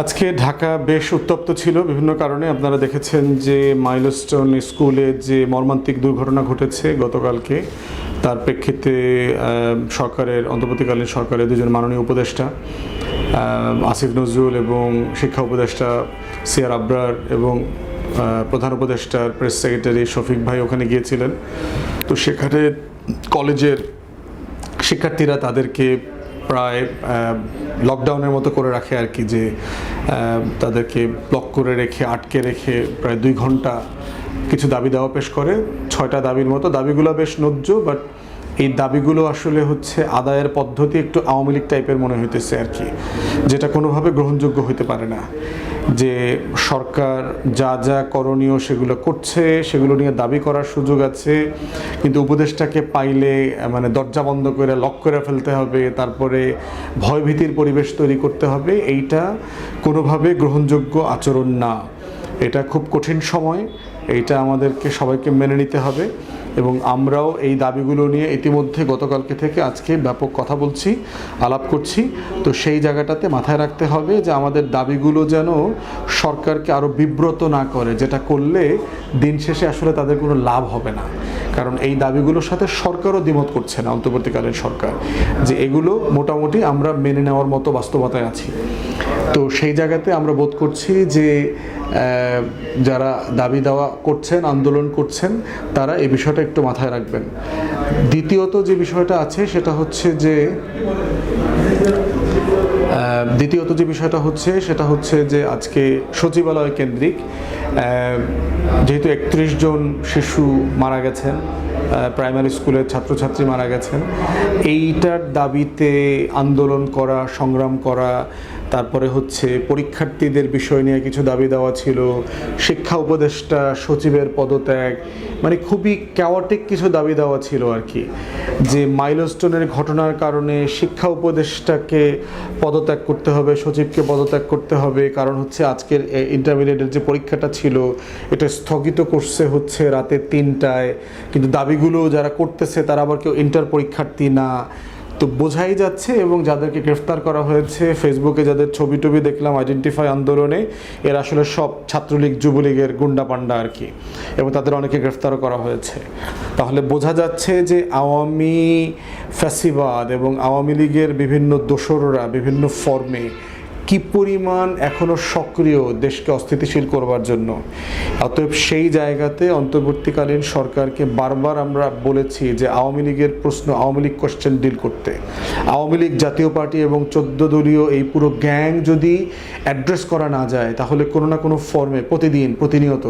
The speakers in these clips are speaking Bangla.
আজকে ঢাকা বেশ উত্তপ্ত ছিল, বিভিন্ন কারণে। আপনারা দেখেছেন যে মাইলস্টোন স্কুলে যে মর্মান্তিক দুর্ঘটনা ঘটেছে গতকালকে, তার প্রেক্ষিতে সরকারের, অন্তর্বর্তীকালীন সরকারের দুজন মাননীয় উপদেষ্টা আসিফ নজরুল এবং শিক্ষা উপদেষ্টা সিয়ার আবরার এবং প্রধান উপদেষ্টার প্রেস সেক্রেটারি শফিক ভাই ওখানে গিয়েছিলেন। তো সেখানে কলেজের শিক্ষার্থীরা তাদেরকে প্রায় লকডাউনের মতো করে রাখে আর কি, যে তাদেরকে ব্লক করে রেখে, আটকে রেখে প্রায় দুই ঘণ্টা কিছু দাবি দাওয়া পেশ করে। ছয়টা দাবির মতো, দাবিগুলো বেশ নজ্জ বাট এই দাবিগুলো আসলে হচ্ছে আদায়ের পদ্ধতি একটু আওয়ামী লীগ টাইপের মনে হইতেছে আর কি, যেটা কোনোভাবে গ্রহণযোগ্য হইতে পারে না। যে সরকার যা যা করণীয় সেগুলো করছে, সেগুলো নিয়ে দাবি করার সুযোগ আছে, কিন্তু উপদেশটাকে পাইলে মানে দরজা বন্ধ করে, লক করে ফেলতে হবে, তারপরে ভয়ভীতির পরিবেশ তৈরি করতে হবে, এইটা কোনোভাবে গ্রহণযোগ্য আচরণ না। এটা খুব কঠিন সময় এইটা আমাদেরকে সবাইকে মেনে নিতে হবে এবং আমরাও এই দাবিগুলো নিয়ে ইতিমধ্যে গতকালকে থেকে আজকে ব্যাপক কথা বলছি, আলাপ করছি। তো সেই জায়গাটাতে মাথায় রাখতে হবে যে আমাদের দাবিগুলো যেন সরকারকে আরও বিব্রত না করে, যেটা করলে দিন শেষে আসলে তাদের কোনো লাভ হবে না। কারণ এই দাবিগুলোর সাথে সরকারও দ্বিমত করছে না, অন্তর্বর্তীকালীন সরকার। যে এগুলো মোটামুটি আমরা মেনে নেওয়ার মতো বাস্তবতায় আছি। তো সেই জায়গাতে আমরা বোধ করছি যে যারা দাবি দেওয়া করছেন, আন্দোলন করছেন, তারা এই বিষয়টা একটু মাথায় রাখবেন। দ্বিতীয়ত যে বিষয়টা আছে, সেটা হচ্ছে যে দ্বিতীয়ত যে বিষয়টা হচ্ছে, সেটা হচ্ছে যে আজকে সচিবালয় কেন্দ্রিক যেহেতু একত্রিশ জন শিশু মারা গেছেন প্রাইমারি স্কুলের ছাত্রছাত্রী মারা গেছেন, এইটার দাবিতে আন্দোলন করা, সংগ্রাম করা তারপরে হচ্ছে পরীক্ষার্থীদের বিষয় নিয়ে কিছু দাবি দেওয়া ছিল, শিক্ষা উপদেষ্টা, সচিবের পদত্যাগ মানে খুবই ক্যাওয়াটিক কিছু দাবি দেওয়া ছিল আর কি। যে মাইলস্টোনের ঘটনার কারণে শিক্ষা উপদেষ্টাকে পদত্যাগ করতে হবে, সচিবকে পদত্যাগ করতে হবে, কারণ হচ্ছে আজকের ইন্টারমিডিয়েটের যে পরীক্ষাটা ছিল, এটা স্থগিত করছে হচ্ছে রাতে তিনটায়। কিন্তু দাবিগুলো যারা করতেছে তারা আবার কেউ ইন্টার পরীক্ষার্থী না। তো বোঝাই যাচ্ছে এবং যাদেরকে গ্রেফতার করা হয়েছে ফেসবুকে যাদের ছবি টবি দেখলাম আইডেন্টিফাই আন্দোলনে, এরা আসলে সব ছাত্রলীগ, যুবলীগের গুন্ডা পান্ডা আর কি, এবং তাদের অনেকে গ্রেফতারও করা হয়েছে। তাহলে বোঝা যাচ্ছে যে আওয়ামী ফ্যাসিবাদ এবং আওয়ামী লীগের বিভিন্ন দোসররা বিভিন্ন ফর্মে কি পরিমাণ এখনও সক্রিয় দেশকে অস্থিতিশীল করবার জন্য? অতএব সেই জায়গাতে অন্তর্বর্তীকালীন সরকারকে বারবার আমরা বলেছি যে আওয়ামী লীগের প্রশ্ন, আওয়ামী লীগ কোশ্চেন ডিল করতে। আওয়ামী লীগ জাতীয় পার্টি এবং চোদ্দ দলীয় এই পুরো গ্যাং যদি অ্যাড্রেস করা না যায়, তাহলে কোনো না কোনো ফর্মে প্রতিদিন প্রতিনিয়ত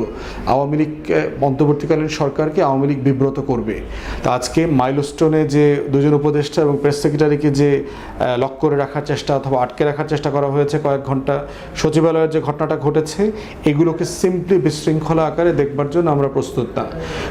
আওয়ামী লীগ অন্তর্বর্তীকালীন সরকারকে আওয়ামী লীগ বিব্রত করবে। তা আজকে মাইলস্টোনে যে দুজন উপদেষ্টা এবং প্রেস সেক্রেটারিকে যে লক করে রাখার চেষ্টা অথবা আটকে রাখার চেষ্টা করা হয়েছে কয়েক ঘণ্টা। সচিবালয়ের যে ঘটনাটা ঘটেছে, এগুলোকে সিম্পলি বিশৃঙ্খলা আকারে দেখবার জন্য আমরা প্রস্তুত না।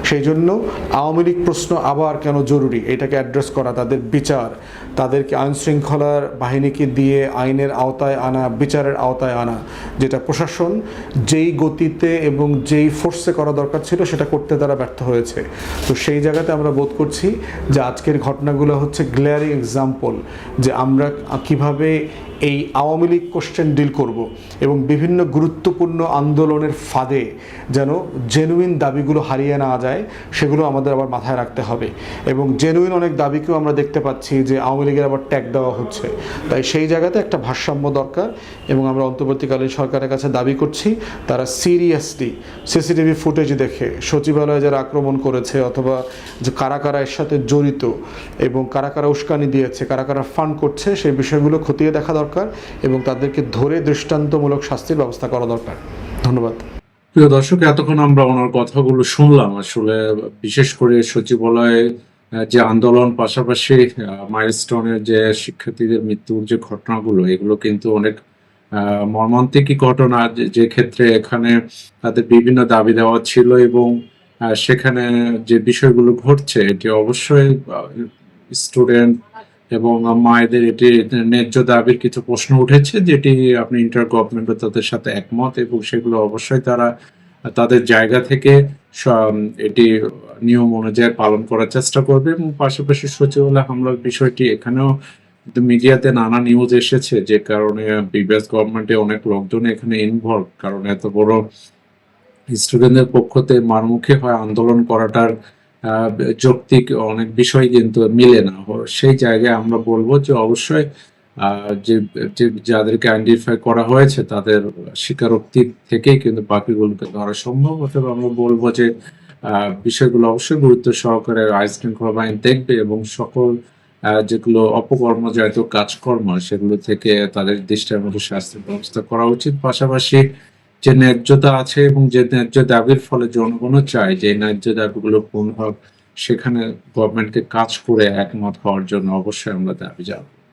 সেই জন্য আওয়ামী লীগ প্রশ্ন আবার কেন জরুরি? এটাকে অ্যাড্রেস করা, তাদের বিচার। তাদেরকে আইন শৃঙ্খলার বাহিনীকে দিয়ে আইনের আওতায় আনা, বিচারের আওতায় আনা। যেটা প্রশাসন যেই গতিতে এবং যেই ফোর্সে করা দরকার ছিল, সেটা করতে তারা ব্যর্থ হয়েছে। তো সেই জায়গাতে আমরা বোধ করছি যে আজকের ঘটনাগুলো হচ্ছে গ্লেয়ারিং এক্সাম্পল যে আমরা কীভাবে এই আওয়ামী লীগ কোশ্চেন ডিল করব এবং বিভিন্ন গুরুত্বপূর্ণ আন্দোলনের ফাঁদে যেন জেনুইন দাবিগুলো হারিয়ে না যায়, সেগুলো আমাদের আবার মাথায় রাখতে হবে। এবং জেনুইন অনেক দাবিকেও আমরা দেখতে পাচ্ছি যে আওয়ামী লীগের আবার ট্যাগ দেওয়া হচ্ছে। তাই সেই জায়গাতে একটা ভারসাম্য দরকার এবং আমরা অন্তর্বর্তীকালীন সরকারের কাছে দাবি করছি, তারা সিরিয়াসলি সিসিটিভি ফুটেজ দেখে সচিবালয়ে যারা আক্রমণ করেছে অথবা যে কারা কারা এর সাথে জড়িত এবং কারা কারা উস্কানি দিয়েছে, কারা কারা ফান্ড করছে, সেই বিষয়গুলো খতিয়ে দেখা দরকার। এবং তাদেরকে ধরে দৃষ্টান্তমূলক শাস্তির ব্যবস্থা করা দরকার। ধন্যবাদ। প্রিয় দর্শক, এতক্ষণ আমরা ওনার কথাগুলো শুনলাম। আসলে বিশেষ করে সচিবালয়ে যে আন্দোলন, পাশাপাশি মাইলস্টোনের যে শিক্ষার্থীদের মৃত্যুর যে ঘটনাগুলো, এগুলো কিন্তু অনেক মর্মান্তিকই ঘটনা। যে- ক্ষেত্রে এখানে তাদের বিভিন্ন দাবি দেওয়া ছিল এবং সেখানে যে বিষয়গুলো ঘটছে, এটি অবশ্যই স্টুডেন্ট এবং মায়েদের এটি ন্যায্য দাবির কিছু প্রশ্ন উঠেছে, যেটি আপনি ইন্টার গভর্নমেন্ট তাদের সাথে একমত এবং সেগুলো অবশ্যই তারা তাদের জায়গা থেকে এটি নিয়ম অনুযায়ী পালন করার চেষ্টা করবে এবং পাশাপাশি সচিবালয় হামলার বিষয়টি এখানেও মিডিয়াতে নানা নিউজ এসেছে, যে কারণে প্রিভিয়াস গভর্নমেন্টে অনেক লোকজন এখানে ইনভলভ কারণ এত বড় স্টুডেন্টদের পক্ষতে মারমুখী হয় আন্দোলন করাটার যৌক্তিক অনেক বিষয় কিন্তু মিলে না। সেই জায়গায় আমরা বলব যে অবশ্যই যে যাদেরকে আইডেন্টিফাই করা হয়েছে তাদের স্বীকারোক্তি থেকেই কিন্তু বাকিগুলোকে ধরা সম্ভব। আমরা বলব যে বিষয়গুলো অবশ্যই গুরুত্ব সহকারে আইন বাহিনী দেখবে এবং সকল যেগুলো অপকর্মজাত কাজকর্ম সেগুলো থেকে তাদের মধ্যে শাস্তির ব্যবস্থা করা উচিত। পাশাপাশি যে ন্যায্যতা আছে এবং যে ন্যায্য দাবির ফলে জনগণও চায় যে ন্যায্য দাবিগুলো পূর্ণ হোক, সেখানে গভর্নমেন্টকে কাজ করে একমত হওয়ার জন্য অবশ্যই আমরা দাবি জানাব।